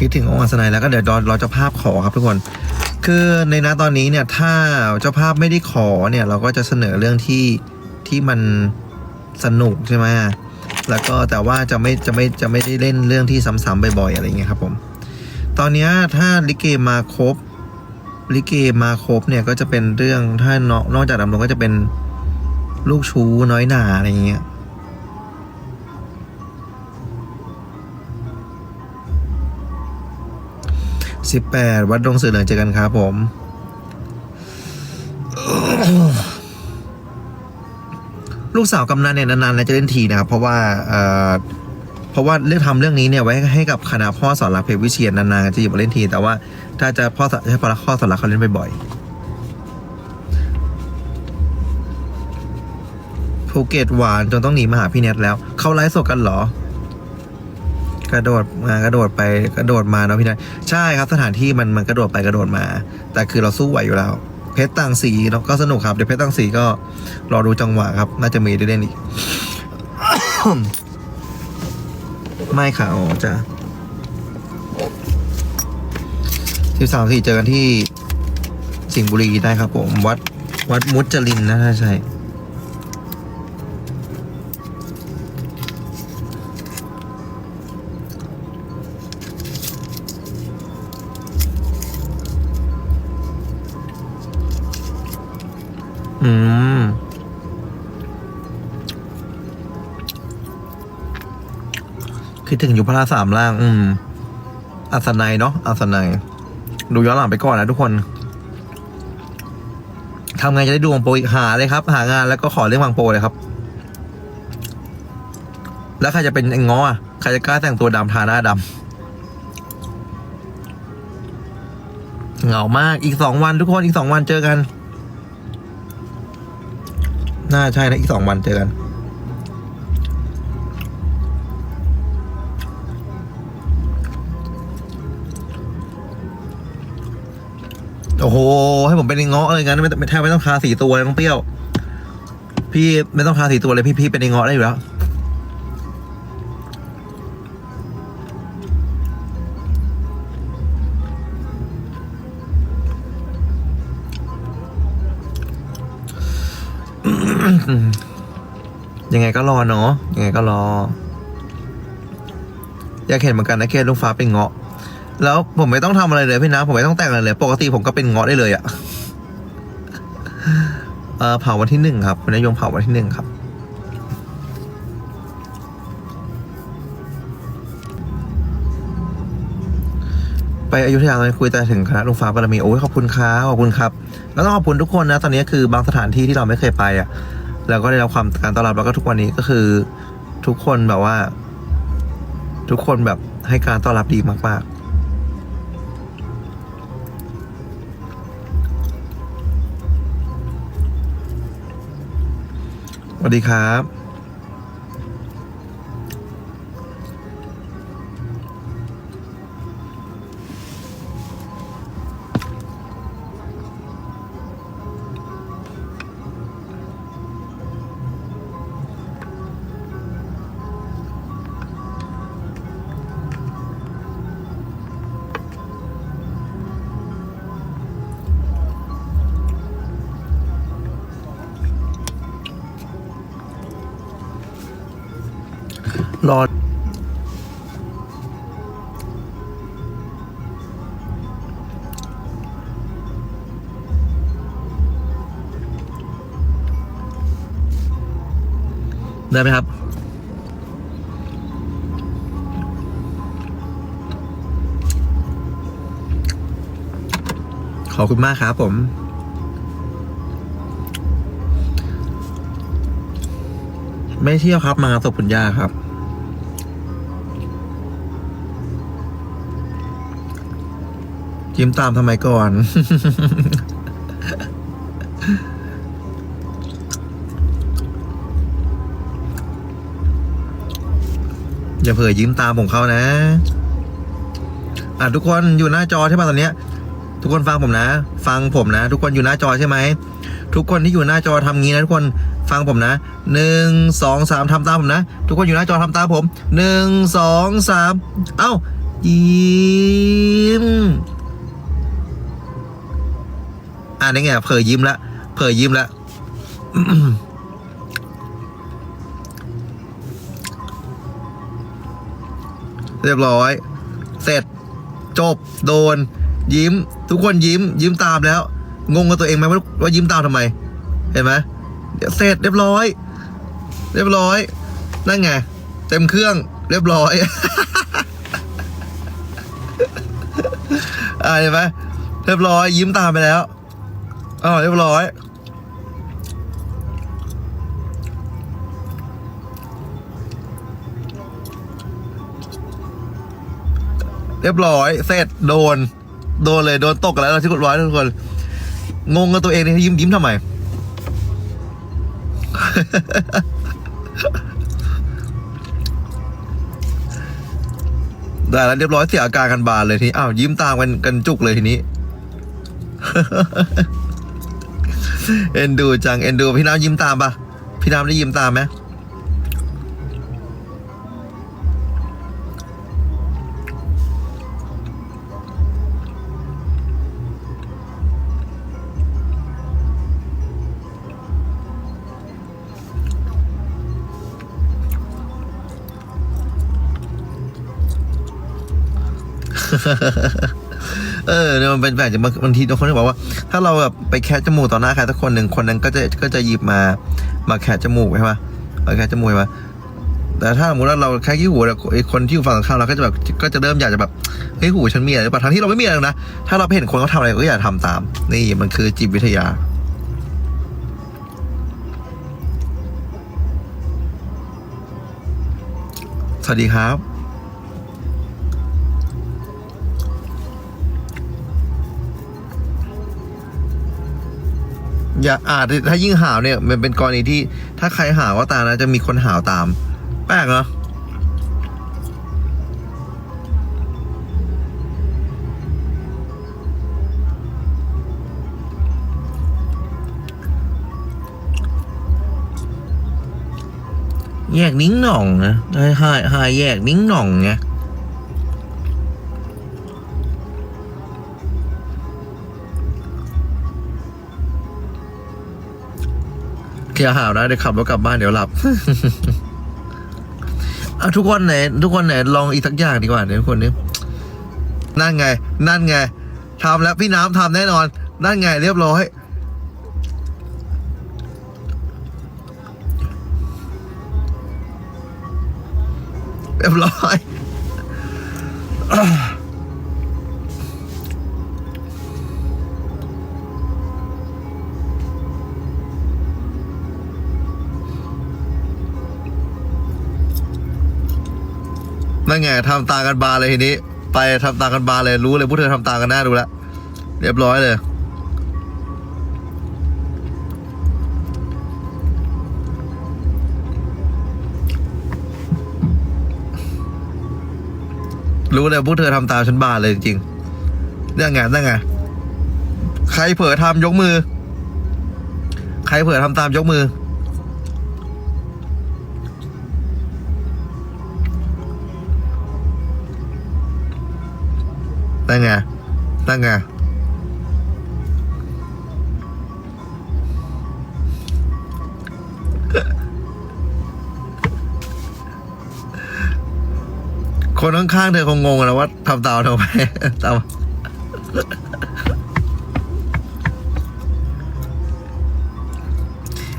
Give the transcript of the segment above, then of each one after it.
คิดถึงองค์อัศนัยแล้วก็เดี๋ยวรอเจ้าภาพขอครับทุกคน คือในนะตอนนี้เนี่ยถ้าเจ้าภาพไม่ได้ขอเนี่ยเราก็จะเสนอเรื่องที่ที่มันสนุกใช่ไหมแล้วก็แต่ว่าจะไม่จะไม่จะไม่ได้เล่นเรื่องที่ซ้ำๆบ่อยๆอะไรเงี้ยครับผม ตอนเนี้ยถ้าลิเกมาครบลิเกมาครบเนี่ยก็จะเป็นเรื่องถ้านอกนอกจากดำรงก็จะเป็นลูกชูน้อยหนาอะไรเงี้ย สิบแปดวัดดงสื่อเหลืองเจอกันครับผม ลูกสาวกำนันเนี่ยนานๆจะเล่นทีนะครับ เพราะว่าเอ่อเพราะว่าเลือกทำเรื่องนี้เนี่ยไว้ให้กับคณะพ่อสอนรักเพชรวิเชียนนานๆจะหยิบมาเล่นที แต่ว่าถ้าจะพ่อให้พ่อพ่อสอนรักเขาเล่นบ่อยๆภูเก็ตหวานจนต้องหนีมาหาพี่เน็ตแล้ว เขาไลฟ์สดกันเหรอ กระโดดมากระโดดไปกระโดดมาเนาะพี่นายใช่ครับสถานที่มันมันกระโดดไปกระโดดมา แต่คือเราสู้ไหวอยู่แล้วเพชรต่างสีเนาะก็สนุกครับเดี๋ยวเพชรต่างสีก็รอดูจังหวะครับ น่าจะมีได้เล่นอีกไม่ค่ะอ๋อจ้ะสิบสามสี่เจอกันที่สิงห์บุรีได้ครับผม วัดวัดมุจลินนะถ้าใช่ คิดถึงอยู่พระราสามล่าง อืมอัศนัยเนาะอัศนัยดูย้อนหลังไปก่อนนะทุกคนทำไงจะได้ดูวงโปรอีกหาเลยครับ หางานแล้วก็ขอเรื่องวางโปรเลยครับ แล้วใครจะเป็นง้ออะใครจะกล้าแต่งตัวดำทาหน้าดำเหงามากอีกสองวันทุกคนอีกสองวันเจอกัน น่าใช่นะอีกสองวันเจอกัน โอ้โห ให้ผมเป็นไอ้เงาะเลยงั้นไม่ไม่แทบไม่ต้องทาสีตัวเลยน้องเปรี้ยว พี่ไม่ต้องทาสีตัวเลยพี่พี่เป็นไอ้เงาะได้อยู่แล้วยังไงก็รอเนาะยังไงก็รอ อยากเห็นเหมือนกันนะเคสลูกฟ้าเป็นเงาะ แล้วผมไม่ต้องทำอะไรเลยพี่นะผมไม่ต้องแต่งอะไรเลย ปกติผมก็เป็นเงาะได้เลยอะ่ะเออเผาวันที่หนึ่งครับคุณนายงเผาวันที่หนึ่งครับ ไปอยุธยาตอนนี้คุยแต่ถึงคณะลุงฟ้าบารมีโอ้ยขอบคุณครับขอบคุณครับ แล้วต้องขอบคุณทุกคนนะ ตอนนี้คือบางสถานที่ที่เราไม่เคยไปอะแล้วก็ได้รับความการต้อนรับแล้วก็ทุกวันนี้ก็คือ ทุกคนแบบว่า ทุกคนแบบให้การต้อนรับดีมากๆ สวัสดีครับ รอได้ไหมครับ ขอบคุณมากครับผมไม่เที่ยวครับ มางานศพคุณย่าครับ ยิ้มตามทำไมก่อน อย่าเผยยิ้มตามผมเขานะ อะทุกคนอยู่หน้าจอใช่ป่ะตอนเนี้ย ทุกคนฟังผมนะ ฟังผมนะ ทุกคนอยู่หน้าจอใช่ไหม ทุกคนที่อยู่หน้าจอทำงี้นะทุกคนฟังผมนะหนึ่งสองสามทำตามผมนะ ทุกคนอยู่หน้าจอทำตามผมหนึ่งสองสามเอ้ายิ้ม อ่านี่ไงเผยยิ้มละเผยยิ้มละเรียบร้อย เสร็จ จบ โดน ยิ้ม ทุกคนยิ้ม ยิ้มตามแล้ว งงกับตัวเองไหมว่าว่ายิ้มตามทำไม เห็นไหมเดี๋ยวเสร็จเรียบร้อย เรียบร้อย นั่นไง เต็มเครื่อง เรียบร้อยอ่าเห็นไหมเรียบร้อย ยิ้มตามไปแล้ว อ๋อเรียบร้อยเรียบร้อยเสร็จโดน โดนเลยโดนตกกันแล้วเราที่กดร้อยทุกคน งงกับตัวเองนี่ยิ้มยิ้มทำไม ได้แล้วเรียบร้อยเสียอาการกันบานเลยทีนี้อ้าวยิ้มตามกันกันจุกเลยทีนี้ เอ็นดูจังเอ็นดูพี่น้ำยิ้มตามปะพี่น้ำได้ยิ้มตามไหม เออเนี่ยมันเป็นแบบบางบางทีบางคนก็บอกว่า ถ้าเราแบบไปแคะจมูกต่อหน้าใครสักคนหนึ่งคนนั้นก็จะก็จะหยิบมามาแคะจมูกใช่ปะมาแคะจมูกใช่ปะแต่ถ้าสมมติว่าเราแค่ขี้หูแล้วไอ้คนที่อยู่ฝั่งตรงข้ามเราก็จะแบบก็จะเริ่มอยากจะแบบเฮ้ยหูฉันมีอะไรหรือเปล่าทั้งที่เราไม่มีอะไรนะถ้าเราเห็นคนเขาทำอะไรก็อย่าทำตาม นี่มันคือจิตวิทยาสวัสดีครับ อย่าอาจถ้ายิ่งหาวเนี่ย มันเป็นกรณีที่ถ้าใครหาวก็ตามนะ จะมีคนหาวตาม แปลกเนาะแยกนิ้งหน่องนะห้ให้ให้แยกนิ้งหน่องไง เคลียร์หาวนะเดี๋ยวขับรถกลับบ้านเดี๋ยวหลับเอาทุกคนไหน ทุกคนไหนลองอีกสักอย่างดีกว่าเนี่ยทุกคนนี่นั่นไง นั่นไงทำแล้วพี่น้ำทำแน่นอน นั่นไงเรียบร้อยเรียบร้อย นั่นไงทำตากันบาเลยทีนี้ ไปทำตากันบาเลยรู้เลยพวกเธอทำตากันหน้าดูแล้วเรียบร้อยเลย รู้เลยพวกเธอทำตามฉันบาเลยจริงๆนั่นไงนั่นไงใครเผลอทำยกมือ ใครเผลอทำตามยกมือ นั่นไง นั่นไง คนข้างๆเธอคงงงนะว่าทำตาทำไมตา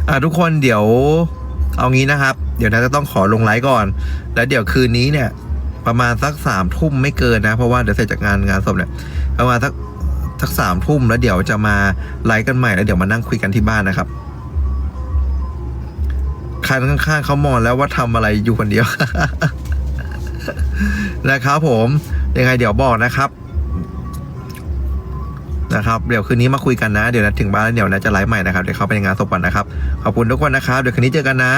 อะทุกคนเดี๋ยวเอางี้นะครับ เดี๋ยวนะจะต้องขอลงไลฟ์ก่อน แล้วเดี๋ยวคืนนี้เนี่ย ประมาณสักสามทุ่มไม่เกินนะ เพราะว่าเดี๋ยวเสร็จจากงานงานศพเนี่ยประมาณสักสักสามทุ่มแล้วเดี๋ยวจะมาไลฟ์กันใหม่แล้วเดี๋ยวมานั่งคุยกันที่บ้านนะครับใครข้างๆเขามองแล้วว่าทำอะไรอยู่คนเดียวนะครับ ผมยังไงเดี๋ยวบอกนะครับ นะครับ เดี๋ยวคืนนี้มาคุยกันนะ เดี๋ยวนะถึงบ้านแล้วเดี๋ยวนะจะไลฟ์ใหม่นะครับเดี๋ยวเข้าไปในงานศพก่อนนะครับขอบคุณทุกคนนะครับเดี๋ยวคืนนี้เจอกันนะ